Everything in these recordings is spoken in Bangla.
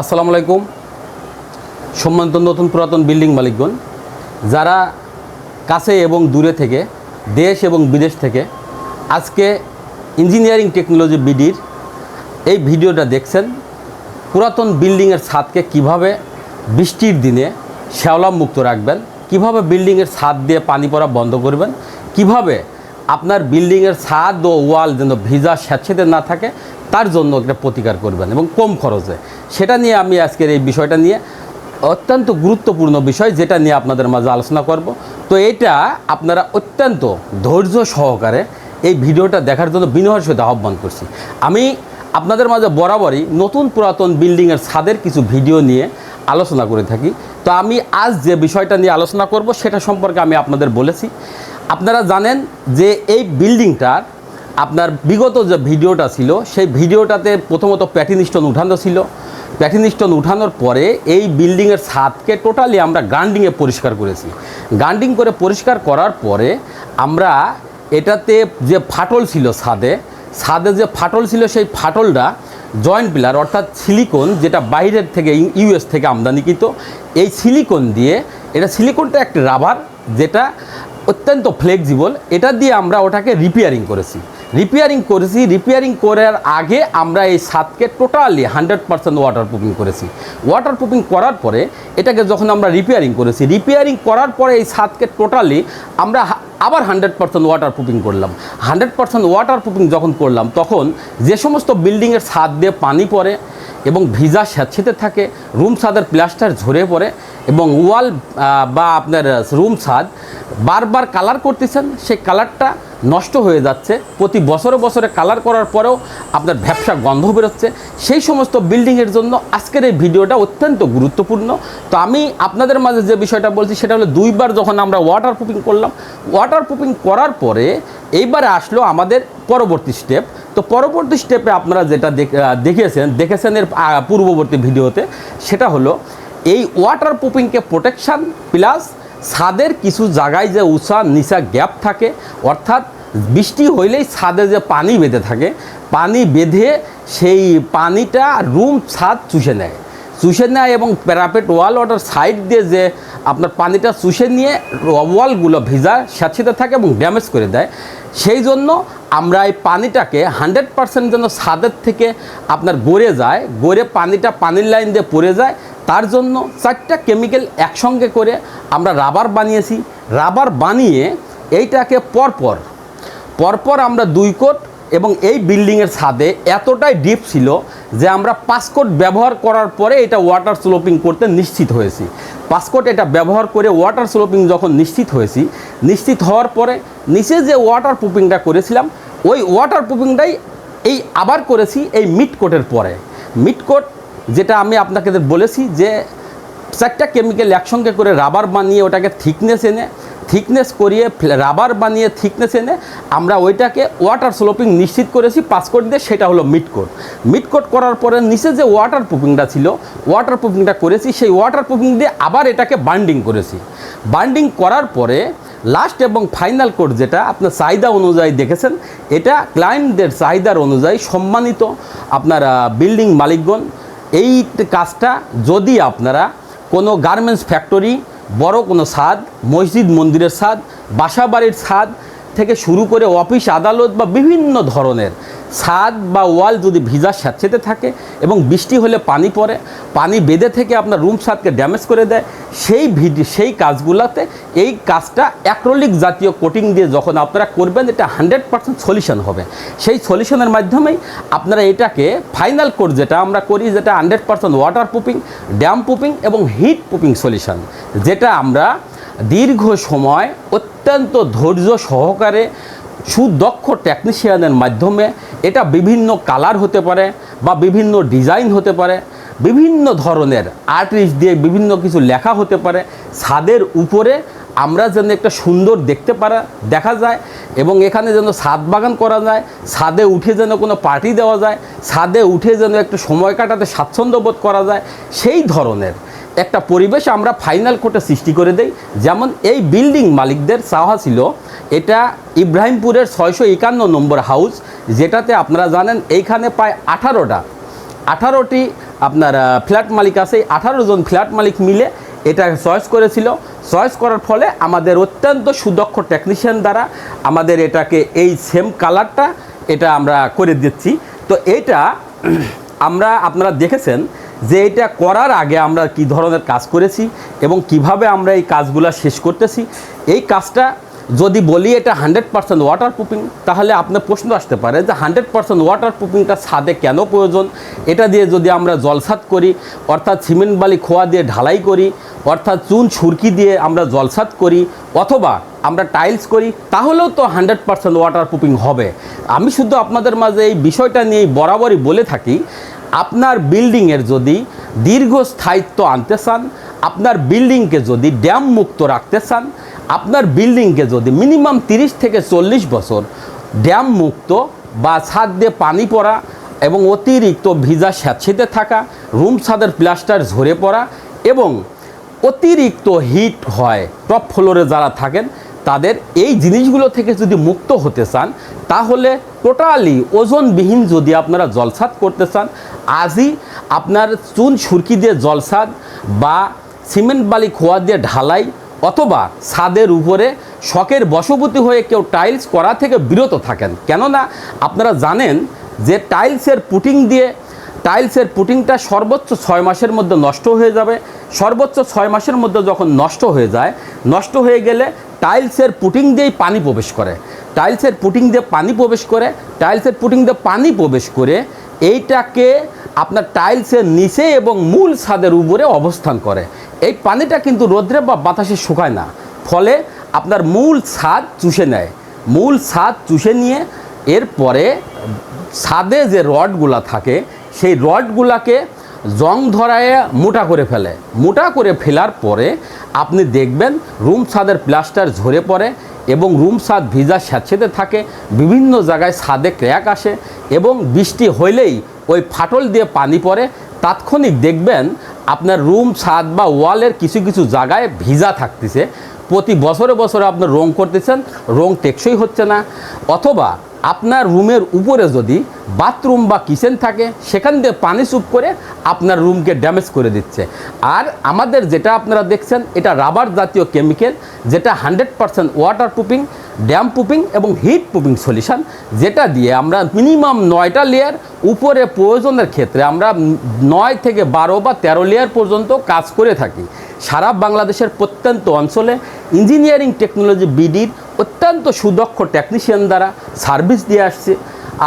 আসসালামু আলাইকুম। সম্মানিত নতুন পুরাতন বিল্ডিং মালিকগণ, যারা কাছে এবং দূরে থেকে, দেশ এবং বিদেশ থেকে আজকে ইঞ্জিনিয়ারিং টেকনোলজি বিডির এই ভিডিওটা দেখছেন। পুরাতন বিল্ডিংয়ের ছাদকে কীভাবে বৃষ্টির দিনে শ্যাওলা মুক্ত রাখবেন, কীভাবে বিল্ডিংয়ের ছাদ দিয়ে পানি পড়া বন্ধ করবেন, কীভাবে আপনার বিল্ডিংয়ের ছাদ ও ওয়াল যেন ভিজা স্যাঁতসেঁতে না থাকে তার জন্য একটা প্রতিকার করবেন এবং কম খরচে। সেটা নিয়ে আমি আজকের এই বিষয়টা নিয়ে অত্যন্ত গুরুত্বপূর্ণ বিষয় যেটা নিয়ে আপনাদের মাঝে আলোচনা করব। তো এটা আপনারা অত্যন্ত ধৈর্য সহকারে এই ভিডিওটা দেখার জন্য বিনয়ের সাথে আহ্বান করছি। আমি আপনাদের মাঝে বরাবরই নতুন পুরাতন বিল্ডিংয়ের ছাদের কিছু ভিডিও নিয়ে আলোচনা করে থাকি। তো আমি আজ যে বিষয়টা নিয়ে আলোচনা করব সেটা সম্পর্কে আমি আপনাদের বলেছি। আপনারা জানেন যে এই বিল্ডিংটার আপনার বিগত যে ভিডিওটা ছিল, সেই ভিডিওটাতে প্রথমত প্যাটিন স্টোন উঠানো ছিল। প্যাটিন স্টোন উঠানোর পরে এই বিল্ডিংয়ের ছাদকে টোটালি আমরা গান্ডিংয়ে পরিষ্কার করেছি। গান্ডিং করে পরিষ্কার করার পরে আমরা এটাতে যে ফাটল ছিল ছাদে ছাদে যে ফাটল ছিল সেই ফাটলটা জয়েন্ট পিলার অর্থাৎ সিলিকন যেটা বাইরের থেকে ইউএস থেকে আমদানিকৃত এই সিলিকন দিয়ে, এটা সিলিকনটা একটা রাবার যেটা অত্যন্ত ফ্লেক্সিবল এটা দিয়ে আমরা ওটাকে রিপেয়ারিং করেছি। রিপেয়ারিং করেছি রিপেয়ারিং করার আগে আমরা এই ছাদকে totally hundred percent water proofing করেছি। ওয়াটার প্রুফিং করার পরে এটাকে যখন আমরা রিপেয়ারিং করেছি রিপেয়ারিং করার পরে এই ছাদকে টোটালি আমরা আবার হান্ড্রেড পার্সেন্ট ওয়াটার প্রুফিং করলাম। হান্ড্রেড পার্সেন্ট ওয়াটার প্রুফিং যখন করলাম, তখন যে সমস্ত বিল্ডিংয়ের ছাদ দিয়ে পানি পড়ে এবং ভিজা স্যাঁতসেঁতে থাকে রুম ছাদের প্লাস্টার ঝরে পড়ে এবং ওয়াল বা আপনার রুম ছাদ বারবার কালার করতেছেন, সেই কালারটা নষ্ট হয়ে যাচ্ছে। প্রতি বছরে বছরে কালার করার পরেও আপনার ব্যবসা গন্ধ বেরোচ্ছে। সেই সমস্ত বিল্ডিংয়ের জন্য আজকের এই ভিডিওটা অত্যন্ত গুরুত্বপূর্ণ। তো আমি আপনাদের মাঝে যে বিষয়টা বলছি, সেটা হলো দুইবার যখন আমরা ওয়াটার প্রুফিং করলাম ওয়াটার প্রুফিং করার পরে এইবারে আসলো আমাদের পরবর্তী স্টেপ তো পরবর্তী স্টেপে আপনারা যেটা দেখ- দেখেছেন দেখেছেন এর পূর্ববর্তী ভিডিওতে, সেটা হলো এই ওয়াটার প্রুফিংকে প্রোটেকশান প্লাস ছাদের কিছু জায়গায় যে উষা নিচা গ্যাপ থাকে, অর্থাৎ বৃষ্টি হইলেই ছাদে যে পানি বেঁধে থাকে, পানি বেঁধে সেই পানিটা রুম ছাদ চুষে নেয়। চুষে নেয় এবং প্যারাপেট ওয়াল ওটার সাইড দিয়ে যে আপনার পানিটা চুষে নিয়ে ওয়ালগুলো ভিজা, স্যাঁতসেঁতে থাকে এবং ড্যামেজ করে দেয়। সেই জন্য আমরা এই পানিটাকে হান্ড্রেড পার্সেন্ট যেন ছাদের থেকে আপনার গড়ে যায়, গড়ে পানিটা পানির লাইন দিয়ে পড়ে যায়। তার জন্য চারটা কেমিক্যাল একসঙ্গে করে আমরা রাবার বানিয়েছি। রাবার বানিয়ে এইটাকে পরপর পরপর আমরা দুই কোট এবং এই বিল্ডিংয়ের ছাদে এতটাই ডিপ ছিল যে আমরা পাঁচ কোট ব্যবহার করার পরে এটা ওয়াটার স্লোপিং করতে নিশ্চিত হয়েছি। পাঁচ কোট এটা ব্যবহার করে ওয়াটার স্লোপিং যখন নিশ্চিত হয়েছি, নিশ্চিত হওয়ার পরে নিচে যে ওয়াটার প্রুফিংটা করেছিলাম, ওই ওয়াটার প্রুফিংটাই এই আবার করেছি এই মিড কোটের পরে। মিড কোট যেটা আমি আপনাকে বলেছি যে চারটা কেমিক্যাল একসঙ্গে করে রাবার বানিয়ে ওটাকে থিকনেস এনে থিকনেস করিয়ে রাবার বানিয়ে থিকনেস এনে আমরা ওইটাকে ওয়াটার স্লোপিং নিশ্চিত করেছি পাস কোট দিয়ে সেটা হলো মিড কোট মিড কোট করার পরে নিচে যে ওয়াটার প্রুফিংটা ছিল ওয়াটার প্রুফিংটা করেছি, সেই ওয়াটার প্রুফিং দিয়ে আবার এটাকে বান্ডিং করেছি। বান্ডিং করার পরে লাস্ট এবং ফাইনাল কোড যেটা, আপনার চাহিদা অনুযায়ী দেখেছেন, এটা ক্লায়েন্টদের চাহিদার অনুযায়ী সম্মানিত আপনার বিল্ডিং মালিকগণ। এই কাজটা যদি আপনারা কোনো গার্মেন্টস ফ্যাক্টরি বড় কোনো ছাদ মসজিদ মন্দিরের ছাদ বাসাবাড়ির ছাদ থেকে শুরু করে অফিস, আদালত বা বিভিন্ন ধরনের ছাদ বা ওয়াল যদি ভিজা স্যাঁতসেঁতে থাকে এবং বৃষ্টি হলে পানি পড়ে, পানি বেঁধে থেকে আপনার রুম ছাদকে ড্যামেজ করে দেয়, সেই ভিডি সেই কাজগুলোতে এই কাজটা অ্যাক্রোলিক জাতীয় কোটিং দিয়ে যখন আপনারা করবেন, এটা হান্ড্রেড পার্সেন্ট সলিউশন হবে। সেই সলিউশনের মাধ্যমেই আপনারা এটাকে ফাইনাল কোড যেটা আমরা করি, যেটা hundred percent water proofing damp proofing এবং হিট প্রুফিং সলিউশন, যেটা আমরা দীর্ঘ সময় অত্যন্ত ধৈর্য সহকারে সুদক্ষ টেকনিশিয়ানের মাধ্যমে এটা বিভিন্ন কালার হতে পারে বা বিভিন্ন ডিজাইন হতে পারে, বিভিন্ন ধরনের আর্টিস্ট দিয়ে বিভিন্ন কিছু লেখা হতে পারে। ছাদের উপরে আমরা যেন একটা সুন্দর দেখতে পারা দেখা যায় এবং এখানে যেন ছাদ বাগান করা যায়, ছাদে উঠে যেন কোনো পার্টি দেওয়া যায়, ছাদে উঠে যেন একটু সময় কাটাতে স্বাচ্ছন্দ্য বোধ করা যায়, সেই ধরনের। একটা পরিবেশ আমরা ফাইনাল কোর্টে সৃষ্টি করে দেই। যেমন এই বিল্ডিং মালিকদের চাওয়া ছিল, এটা ইব্রাহিমপুরের ছয়শো একান্ন নম্বর হাউস যেটাতে আপনারা জানেন এইখানে প্রায় আঠারোটা, আঠারোটি আপনার ফ্ল্যাট মালিক আছে আঠারো জন ফ্ল্যাট মালিক মিলে এটা চয়েস করেছিল। চয়েস করার ফলে আমাদের অত্যন্ত সুদক্ষ টেকনিশিয়ান দ্বারা আমাদের এটাকে এই সেম কালারটা এটা আমরা করে দিচ্ছি। তো এটা আমরা আপনারা দেখেছেন যে এটা করার আগে আমরা কি ধরনের কাজ করেছি এবং কীভাবে আমরা এই কাজগুলো শেষ করতেছি। এই কাজটা যদি বলি এটা হান্ড্রেড পার্সেন্ট ওয়াটার প্রুফিং তাহলে আপনার প্রশ্ন আসতে পারে যে হান্ড্রেড পার্সেন্ট ওয়াটার প্রুফিংটা ছাদে কেন প্রয়োজন? এটা দিয়ে যদি আমরা জলসাদ করি, অর্থাৎ সিমেন্ট বালি খোয়া দিয়ে ঢালাই করি, অর্থাৎ চুন ছুরকি দিয়ে আমরা জলসাদ করি, অথবা আমরা টাইলস করি, তাহলেও তো হান্ড্রেড পার্সেন্ট ওয়াটার প্রুফিং হবে। আমি শুধু আপনাদের মাঝে এই বিষয়টা নিয়ে বরাবরই বলে থাকি আপনার বিল্ডিংয়ের যদি দীর্ঘস্থায়িত্ব আনতে চান, আপনার বিল্ডিংকে যদি ড্যাম মুক্ত রাখতে চান, আপনার বিল্ডিংকে যদি মিনিমাম তিরিশ থেকে চল্লিশ বছর ড্যাম মুক্ত বা ছাদ দিয়ে পানি পড়া এবং অতিরিক্ত ভিজা স্যাঁতসেঁতে থাকা, রুম ছাদের প্লাস্টার ঝরে পড়া এবং অতিরিক্ত হিট হয়, টপ ফ্লোরে যারা থাকেন তাদের এই জিনিসগুলো থেকে যদি মুক্ত হতে চান, তাহলে টোটালি ওজনবিহীন যদি আপনারা জলসাদ করতে চান, আজই আপনার চুন সুরকি দিয়ে জলসাদ বা সিমেন্ট বালি খোয়া দিয়ে ঢালাই অথবা ছাদের উপরে শখের বশবর্তী হয়ে কেউ টাইলস করা থেকে বিরত থাকেন। কেননা আপনারা জানেন যে টাইলসের পুটিং দিয়ে টাইলসের পুটিংটা সর্বোচ্চ ছয় মাসের মধ্যে নষ্ট হয়ে যাবে। সর্বোচ্চ ছয় মাসের মধ্যে যখন নষ্ট হয়ে যায়, নষ্ট হয়ে গেলে টাইলসের পুটিং দিয়েই পানি প্রবেশ করে। টাইলসের পুটিং দিয়ে পানি প্রবেশ করে, টাইলসের পুটিং দিয়ে পানি প্রবেশ করে এইটাকে আপনার টাইলসের নিচে এবং মূল ছাদের উপরে অবস্থান করে। এই পানিটা কিন্তু রোদ্রে বা বাতাসে শুকায় না। ফলে আপনার মূল ছাদ চুষে নেয়। মূল ছাদ চুষে নিয়ে এরপরে ছাদে যে রডগুলা থাকে সেই রডগুলাকে জং ধরায় মোটা করে ফেলে। মোটা করে ফেলার পরে আপনি দেখবেন রুম ছাদের প্লাস্টার ঝরে পড়ে এবং রুম ছাদ ভিজা স্যাঁতসেঁতে থাকে, বিভিন্ন জায়গায় ছাদে ক্র্যাক আসে এবং বৃষ্টি হইলেই ওই ফাটল দিয়ে পানি পড়ে। তাৎক্ষণিক দেখবেন আপনার রুম ছাদ বা ওয়ালের কিছু কিছু জায়গায় ভিজা থাকতেছে। প্রতি বছরে বছরে আপনার রং করতেছেন, রং টেকসই হচ্ছে না। অথবা আপনার রুমের উপরে যদি বাথরুম বা কিচেন থাকে, সেখান দিয়ে পানি চুপ করে আপনার রুমকে ড্যামেজ করে দিচ্ছে। আর আমাদের যেটা আপনারা দেখছেন, এটা রাবার জাতীয় কেমিক্যাল, যেটা hundred percent water proofing, damp proofing এবং হিট প্রুফিং সলিউশন, যেটা দিয়ে আমরা মিনিমাম নয়টা লেয়ার উপরে প্রয়োজনের ক্ষেত্রে আমরা নয় থেকে বারো বা তেরো লেয়ার পর্যন্ত কাজ করে থাকি। সারা বাংলাদেশের প্রত্যন্ত অঞ্চলে ইঞ্জিনিয়ারিং টেকনোলজি বিডির অত্যন্ত সুদক্ষ টেকনিশিয়ান দ্বারা সার্ভিস দিয়ে আসছে।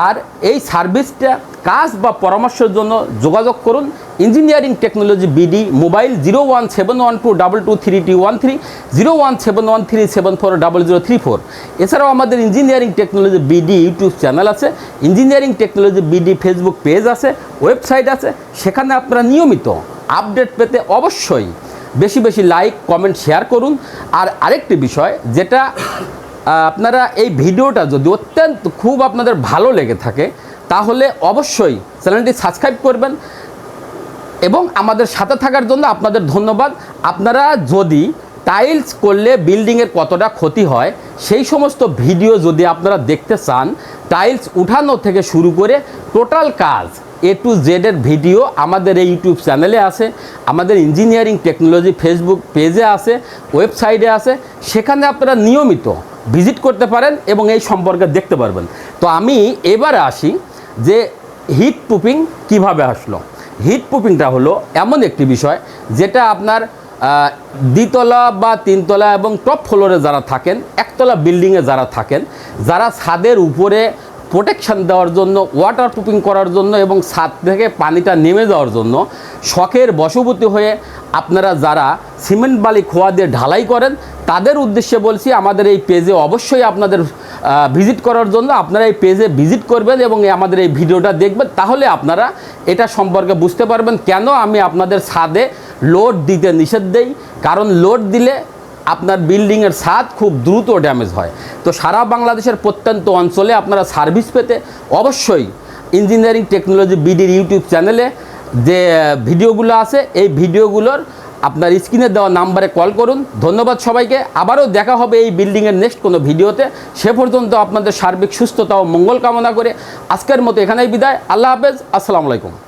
আর এই সার্ভিসটা কাজ বা পরামর্শের জন্য যোগাযোগ করুন। Engineering technology BD mobile zero one seven one two double two three two one three zero one seven one three seven four double zero three four এছাড়াও আমাদের engineering technology BD YouTube channel আছে। Engineering technology BD Facebook page আছে ওয়েবসাইট আছে। সেখানে আপনারা নিয়মিত আপডেট পেতে অবশ্যই বেশি বেশি লাইক কমেন্ট শেয়ার করুন। আর আরেকটি বিষয়, যেটা আপনারা এই ভিডিওটা যদি অত্যন্ত খুব আপনাদের ভালো লেগে থাকে, তাহলে অবশ্যই চ্যানেলটি সাবস্ক্রাইব করবেন এবং আমাদের সাথে থাকার জন্য আপনাদের ধন্যবাদ। আপনারা যদি টাইলস করলে বিল্ডিংয়ের কতটা ক্ষতি হয়, সেই সমস্ত ভিডিও যদি আপনারা দেখতে চান, টাইলস উঠানো থেকে শুরু করে টোটাল কাজ এ টু জেডের ভিডিও আমাদের এই ইউটিউব চ্যানেলে আছে, আমাদের ইঞ্জিনিয়ারিং টেকনোলজি ফেসবুক পেজে আছে, ওয়েবসাইটে আছে, সেখানে আপনারা নিয়মিত ভিজিট করতে পারেন এবং এই সম্পর্কে দেখতে পারবেন। তো আমি এবারে আসি যে হিট প্রুফিং কীভাবে আসলো। হিট প্রুফিংটা হলো এমন একটি বিষয় যেটা আপনার দ্বিতলা বা তিনতলা এবং টপ ফ্লোরে যারা থাকেন, একতলা বিল্ডিংয়ে যারা থাকেন, যারা ছাদের উপরে প্রোটেকশন দেওয়ার জন্য ওয়াটার প্রুফিং করার জন্য এবং ছাদ থেকে পানিটা নেমে যাওয়ার জন্য শখের বশবর্তী হয়ে আপনারা যারা সিমেন্ট বালি খোয়া দিয়ে ঢালাই করেন তাদের উদ্দেশ্যে বলছি, আমাদের এই পেজে অবশ্যই আপনাদের ভিজিট করার জন্য আপনারা এই পেজে ভিজিট করবেন এবং আমাদের এই ভিডিওটা দেখবেন। তাহলে আপনারা এটা সম্পর্কে বুঝতে পারবেন কেন আমি আপনাদের ছাদে লোড দিতে নিষেধ দেই। কারণ লোড দিলে আপনার বিল্ডিংয়ের ছাদ খুব দ্রুত ড্যামেজ হয়। তো সারা বাংলাদেশের প্রত্যন্ত অঞ্চলে আপনারা সার্ভিস পেতে অবশ্যই ইঞ্জিনিয়ারিং টেকনোলজি বিডির ইউটিউব চ্যানেলে যে ভিডিওগুলো আছে, এই ভিডিওগুলোর আপনার স্ক্রিনে দেওয়া নাম্বারে কল করুন। ধন্যবাদ সবাইকে। আবারও দেখা হবে এই বিল্ডিংয়ের নেক্সট কোনো ভিডিওতে। সে পর্যন্ত আপনাদের সার্বিক সুস্থতা ও মঙ্গল কামনা করে আজকের মতো এখানেই বিদায়। আল্লাহ হাফেজ। আসসালামু আলাইকুম।